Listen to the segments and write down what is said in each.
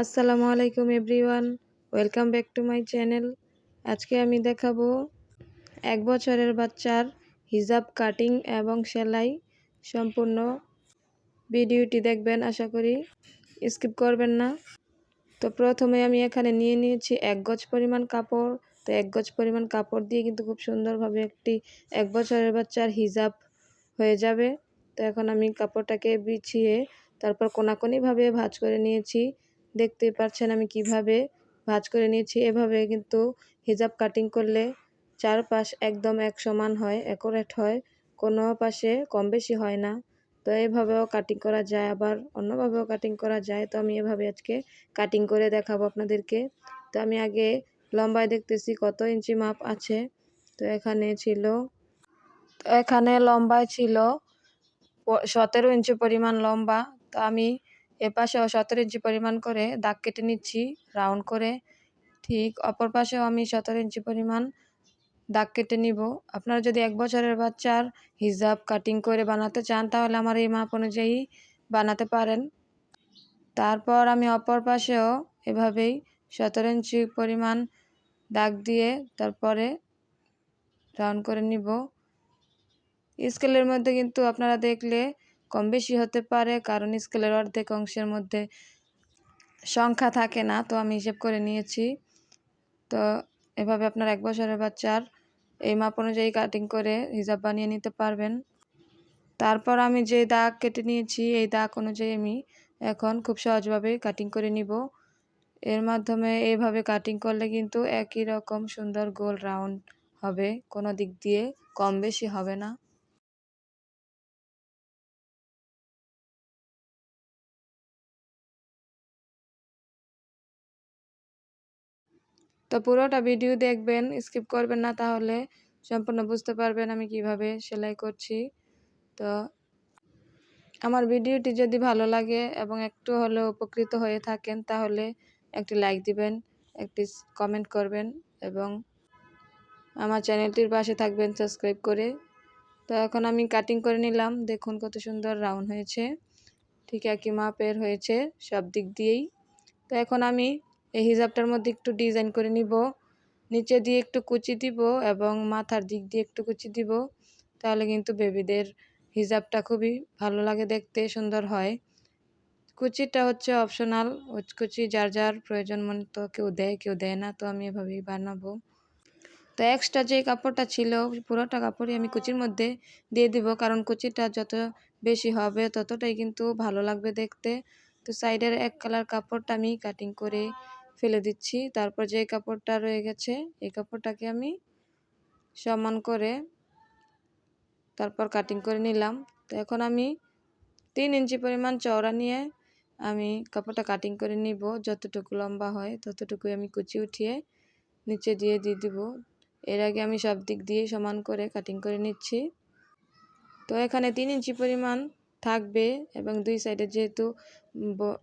আসসালামু আলাইকুম everyone, welcome back to my channel. আজকে আমি দেখাবো এক বছরের বাচ্চার হিজাব কাটিং এবং সেলাই সম্পূর্ণ ভিডিওটি দেখবেন, আশা করি স্কিপ করবেন না। তো প্রথমে আমি এখানে নিয়ে নিয়েছি এক গজ পরিমাণ কাপড়। তো এক গজ পরিমাণ কাপড় দিয়ে কিন্তু খুব সুন্দরভাবে একটি এক বছরের বাচ্চার হিজাব হয়ে যাবে। তো এখন আমি কাপড়টাকে বিছিয়ে তারপর কোনাকুনিভাবে ভাজ করে নিয়েছি। দেখতে পাচ্ছেন আমি কীভাবে ভাঁজ করে নিয়েছি। এভাবে কিন্তু হিজাব কাটিং করলে চারপাশ একদম এক সমান হয় অ্যাকোরেট হয়, কোনো পাশে কম বেশি হয় না। তো এভাবেও কাটিং করা যায়, আবার অন্যভাবেও কাটিং করা যায়। তো আমি এভাবে আজকে কাটিং করে দেখাবো আপনাদেরকে। তো আমি আগে লম্বায় দেখতেছি কত ইঞ্চি মাপ আছে। তো এখানে ছিল, এখানে লম্বায় ছিল সতেরো ইঞ্চি পরিমাণ লম্বা। তো আমি এ পাশেও সতেরো ইঞ্চি পরিমাণ করে দাগ কেটে নিচ্ছি, রাউন্ড করে। ঠিক অপর পাশেও আমি সতেরো ইঞ্চি পরিমাণ দাগ কেটে নিব। আপনারা যদি এক বছরের বাচ্চার হিজাব কাটিং করে বানাতে চান, তাহলে আমার এই মাপ অনুযায়ী বানাতে পারেন। তারপর আমি অপর পাশেও এভাবেই সতেরো ইঞ্চি পরিমাণ দাগ দিয়ে তারপরে রাউন্ড করে নিব। স্কেলের মধ্যে কিন্তু আপনারা দেখলে কম বেশি হতে পারে, কারণ স্কেলের অর্ধেক অংশের মধ্যে সংখ্যা থাকে না, তো আমি হিসেব করে নিয়েছি। তো এভাবে আপনার এক বছরের বাচ্চার এই মাপ অনুযায়ী কাটিং করে হিজাব বানিয়ে নিতে পারবেন। তারপর আমি যে দাগ কেটে নিয়েছি, এই দাগ অনুযায়ী আমি এখন খুব সহজভাবে কাটিং করে নিব। এর মাধ্যমে এইভাবে কাটিং করলে কিন্তু একই রকম সুন্দর গোল রাউন্ড হবে, কোনো দিক দিয়ে কম বেশি হবে না। তো পুরোটা ভিডিও দেখবেন, স্কিপ করবেন না তাহলে সম্পূর্ণ বুঝতে পারবেন আমি কীভাবে সেলাই করছি। তো আমার ভিডিওটি যদি ভালো লাগে এবং একটু হলেও উপকৃত হয়ে থাকেন তাহলে একটি লাইক দিবেন, একটি কমেন্ট করবেন এবং আমার চ্যানেলটির পাশে থাকবেন সাবস্ক্রাইব করে। তো এখন আমি কাটিং করে নিলাম, দেখুন কত সুন্দর রাউন্ড হয়েছে, ঠিক একই মাপের হয়েছে সব দিক দিয়েই। তো এখন আমি এই হিজাবটার মধ্যে একটু ডিজাইন করে নিব। নিচে দিয়ে একটু কুচি দিব এবং মাথার দিক দিয়ে একটু কুচি দিব। তাহলে কিন্তু বেবিদের হিজাবটা খুবই ভালো লাগে দেখতে, সুন্দর হয়। কুচিটা হচ্ছে অপশনাল। কুচি যার যার প্রয়োজন মনে তো কেউ দেয় কেউ দেয় না, তো আমি এভাবেই বানাবো। তো এক্সট্রা যে কাপড়টা ছিল, পুরোটা কাপড়ই আমি কুচির মধ্যে দিয়ে দিব, কারণ কুচিটা যত বেশি হবে ততটাই কিন্তু ভালো লাগবে দেখতে। তো সাইডের এক কালার কাপড়টা আমি কাটিং করে ফেলে দিচ্ছি। তারপর যে কাপড়টা রয়ে গেছে, এই কাপড়টাকে আমি সমান করে তারপর কাটিং করে নিলাম। তো এখন আমি তিন ইঞ্চি পরিমাণ চওড়া নিয়ে আমি কাপড়টা কাটিং করে নিব। যতটুকু লম্বা হয় ততটুকুই আমি কুচি উঠিয়ে নিচে দিয়ে দিয়ে দিব। এর আগে আমি সব দিক দিয়ে সমান করে কাটিং করে নিচ্ছি। তো এখানে তিন ইঞ্চি পরিমাণ থাকবে এবং দুই সাইডে যেহেতু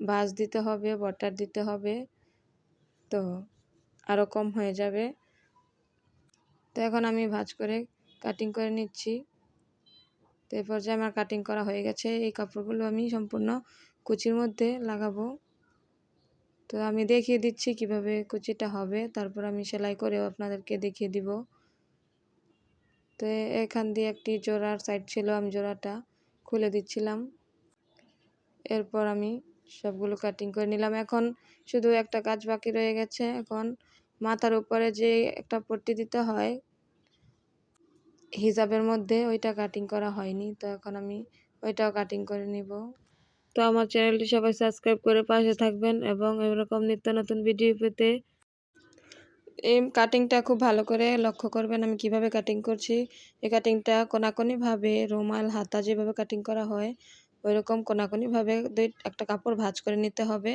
ভাঁজ দিতে হবে বটার দিতে হবে তো আরও কম হয়ে যাবে। তো এখন আমি ভাজ করে কাটিং করে নিচ্ছি। তো এই পর্যায়ে আমার কাটিং করা হয়ে গেছে। এই কাপড়গুলো আমি সম্পূর্ণ কুচির মধ্যে লাগাবো। তো আমি দেখিয়ে দিচ্ছি কীভাবে কুচিটা হবে। তারপর আমি সেলাই করেও আপনাদেরকে দেখিয়ে দিব। তো এখান দিয়ে একটি জোড়ার সাইড ছিল, আমি জোড়াটা খুলে দিচ্ছিলাম। এরপর আমি সবগুলো কাটিং করে নিলাম। এখন শুধু একটা কাজ বাকি রয়ে গেছে। এখন মাথার উপরে যে একটা পট্টি দিতে হয়, হিজাবের মধ্যে ওইটা কাটিং করা হয়নি। তো এখন আমি ওইটাও কাটিং করে নিব। তো আমার চ্যানেলটি সবাই সাবস্ক্রাইব করে পাশে থাকবেন এবং এরকম নিত্য নতুন ভিডিও পেতে এই কাটিংটা খুব ভালো করে লক্ষ্য করবেন আমি কীভাবে কাটিং করছি। এই কাটিংটা কোনাকোনিভাবে রুমাল, হাতা যেভাবে কাটিং করা হয় ওই রকম কোনাকুনিভাবে দুই একটা কাপড় ভাঁজ করে নিতে হবে।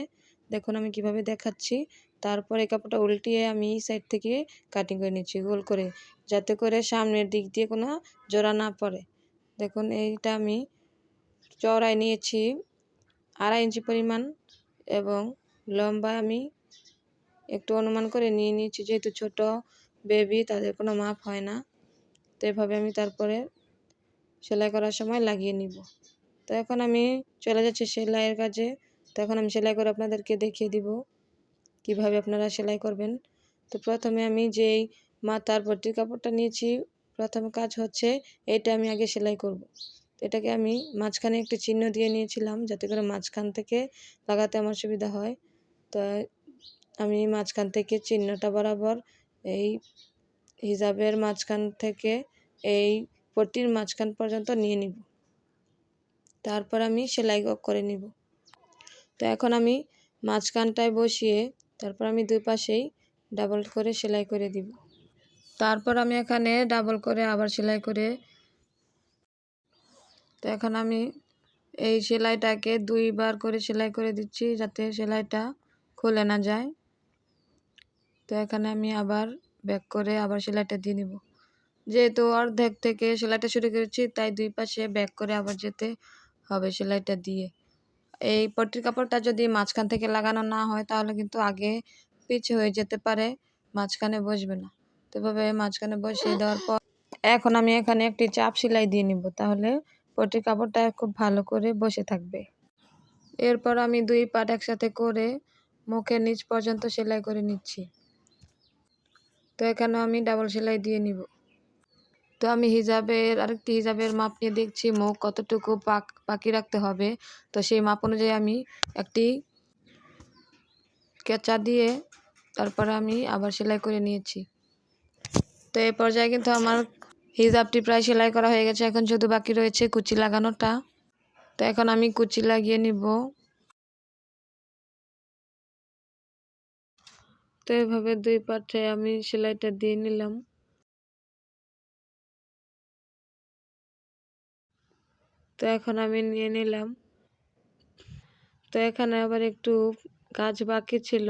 দেখুন আমি কীভাবে দেখাচ্ছি। তারপর এই কাপড়টা উল্টিয়ে আমি এই সাইড থেকে কাটিং করে নিচ্ছি গোল করে, যাতে করে সামনের দিক দিয়ে কোনো জোড়া না পড়ে। দেখুন এইটা আমি চড়াই নিয়েছি আড়াই ইঞ্চি পরিমাণ এবং লম্বা আমি একটু অনুমান করে নিয়ে নিয়েছি। যেহেতু ছোট বেবি তাদের কোনো মাপ হয় না। তো এভাবে আমি তারপরে সেলাই করার সময় লাগিয়ে নিব। তো এখন আমি চলে যাচ্ছি সেলাইয়ের কাজে। তো এখন আমি সেলাই করে আপনাদেরকে দেখিয়ে দিব কীভাবে আপনারা সেলাই করবেন। তো প্রথমে আমি যেই মাথার পট্টির কাপড়টা নিয়েছি, প্রথম কাজ হচ্ছে এটা আমি আগে সেলাই করব। এটাকে আমি মাঝখানে একটি চিহ্ন দিয়ে নিয়েছিলাম যাতে করে মাঝখান থেকে লাগাতে আমার সুবিধা হয়। তো আমি মাঝখান থেকে চিহ্নটা বরাবর এই হিজাবের মাঝখান থেকে এই পট্টির মাঝখান পর্যন্ত নিয়ে নিব। তারপর আমি সেলাই করে নিব। তো এখন আমি মাঝখানটায় বসিয়ে তারপর আমি দুই পাশেই ডাবল করে সেলাই করে দিব। তারপর আমি এখানে ডাবল করে আবার সেলাই করে তো এখন আমি এই সেলাইটাকে দুইবার করে সেলাই করে দিচ্ছি যাতে সেলাইটা খুলে না যায়। তো এখানে আমি আবার ব্যাক করে আবার সেলাইটা দিয়ে নিব। যেহেতু অর্ধেক থেকে সেলাইটা শুরু করেছি, তাই দুই পাশে ব্যাক করে আবার যেতে হবে সেলাইটা দিয়ে। এই পট্টির কাপড়টা যদি মাঝখান থেকে লাগানো না হয়, তাহলে কিন্তু আগে পিছে হয়ে যেতে পারে, মাঝখানে বসবে না। তো এভাবে মাঝখানে বসিয়ে দেওয়ার পর এখন আমি এখানে একটি চাপ সেলাই দিয়ে নিব, তাহলে পট্টির কাপড়টা খুব ভালো করে বসে থাকবে। এরপর আমি দুই পাট একসাথে করে মুখের নিচ পর্যন্ত সেলাই করে নিচ্ছি। তো এখানে আমি ডাবল সেলাই দিয়ে নিব। তো আমি হিজাবের আরেকটি হিজাবের মাপ নিয়ে দেখছি, মুখ কতটুকু পাক, বাকি রাখতে হবে। তো সেই মাপ অনুযায়ী আমি একটি কেঁচা দিয়ে তারপরে আমি আবার সেলাই করে নিয়েছি। তো এই পর্যায়ে কিন্তু আমার হিজাবটি প্রায় সেলাই করা হয়ে গেছে। এখন শুধু বাকি রয়েছে কুচি লাগানোটা। তো এখন আমি কুচি লাগিয়ে নিব। তো এভাবে দুই পাঠে আমি সেলাইটা দিয়ে নিলাম। তো এখন আমি নিয়ে নিলাম। তো এখানে আবার একটু কাজ বাকি ছিল।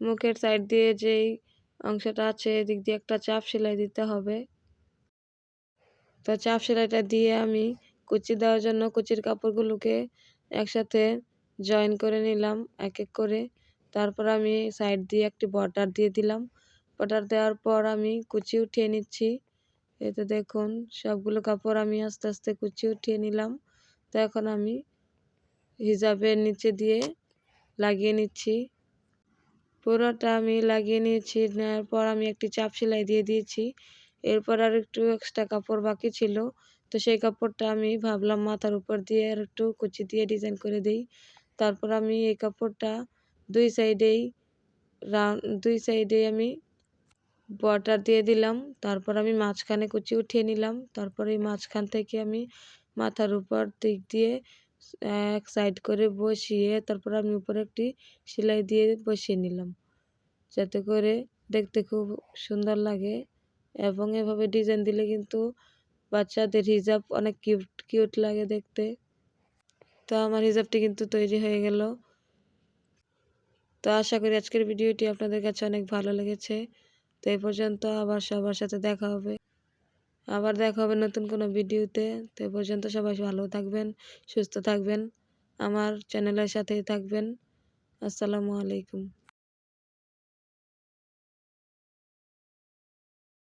মুখের সাইড দিয়ে যেই অংশটা আছে, এদিক দিয়ে একটা চাপ সেলাই দিতে হবে। তো চাপ সেলাইটা দিয়ে আমি কুচি দেওয়ার জন্য কুচির কাপড়গুলোকে একসাথে জয়েন করে নিলাম এক এক করে। তারপর আমি সাইড দিয়ে একটি বর্ডার দিয়ে দিলাম। বর্ডার দেওয়ার পর আমি কুচি উঠিয়ে নিচ্ছি। এতে দেখুন, সবগুলো কাপড় আমি আস্তে আস্তে কুচি উঠিয়ে নিলাম। তো এখন আমি হিজাবের নিচে দিয়ে লাগিয়ে নিচ্ছি। পুরোটা আমি লাগিয়ে নিয়েছি, নেওয়ার পর আমি একটি চাপ সেলাই দিয়ে দিয়েছি। এরপর আর একটু এক্সট্রা কাপড় বাকি ছিল। তো সেই কাপড়টা আমি ভাবলাম মাথার উপর দিয়ে আর একটু কুচি দিয়ে ডিজাইন করে দিই। তারপর আমি এই কাপড়টা দুই সাইডেই রাউন্ড দুই সাইডেই আমি বর্ডার দিয়ে দিলাম। তারপর আমি মাঝখানে কুচি উঠিয়ে নিলাম। তারপর মাঝখান থেকে আমি মাথার উপর দিক দিয়ে এক সাইড করে বসিয়ে তারপর আমি উপরে একটি সেলাই দিয়ে বসিয়ে নিলাম। যাতে করে দেখতে খুব সুন্দর লাগে এবং এভাবে ডিজাইন দিলে কিন্তু বাচ্চাদের হিজাব অনেক কিউট কিউট লাগে দেখতে। তো আমার হিজাবটি কিন্তু তৈরি হয়ে গেল। তো আশা করি আজকের ভিডিওটি আপনাদের কাছে অনেক ভালো লেগেছে। তো এই পর্যন্ত আবার সবার সাথে দেখা হবে। আবার দেখা হবে নতুন কোনো ভিডিওতে। তো এ পর্যন্ত সবাই ভালো থাকবেন, সুস্থ থাকবেন, আমার চ্যানেলের সাথেই থাকবেন। আসসালামু আলাইকুম।